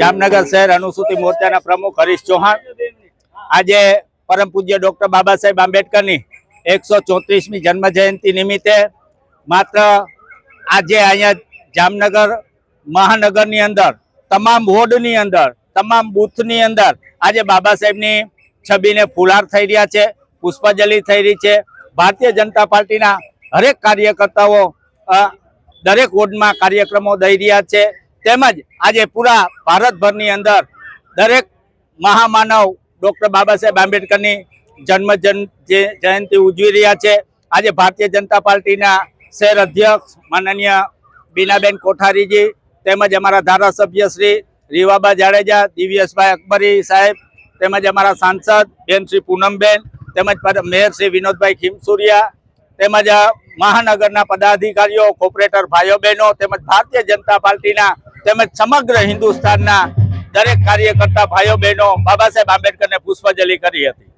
જામનગર શહેર અનુસૂચિત મોરચાના પ્રમુખ હરીશ ચૌહાણ. આજે પરમ પૂજ્ય ડોક્ટર બાબા સાહેબ આંબેડકરની એકસો ચોત્રીસમી જન્મ જયંતિ નિમિત્તે માત્ર આજે અહીંયા જામનગર મહાનગરની અંદર, તમામ વોર્ડની અંદર, તમામ બૂથની અંદર આજે બાબા સાહેબની છબીને ફુલાર થઈ રહ્યા છે, પુષ્પાંજલિ થઈ રહી છે. ભારતીય જનતા પાર્ટીના હરેક કાર્યકર્તાઓ દરેક વોર્ડમાં કાર્યક્રમો દઈ રહ્યા છે. તેમજ આજે પૂરા ભારતભરની અંદર દરેક મહામાનવ ડૉક્ટર બાબા સાહેબ આંબેડકરની જન્મ જયંતિ ઉજવી રહ્યા છે. આજે ભારતીય જનતા પાર્ટીના શહેર અધ્યક્ષ માનનીય બીનાબેન કોઠારીજી તેમજ અમારા ધારાસભ્ય શ્રી રીવાબા જાડેજા, દિવ્યેશભાઈ અકબરી સાહેબ તેમજ અમારા સાંસદ બેન શ્રી પૂનમબેન તેમજ મેયર શ્રી વિનોદભાઈ ખીમસુરિયા તેમજ મહાનગરના પદાધિકારીઓ, કોર્પોરેટર ભાઈઓ બહેનો તેમજ ભારતીય જનતા પાર્ટીના તેમજ સમગ્ર હિન્દુસ્તાનના દરેક કાર્યકર્તા ભાઈઓ બહેનો બાબા સાહેબ આંબેડકરને પુષ્પાંજલિ કરી હતી.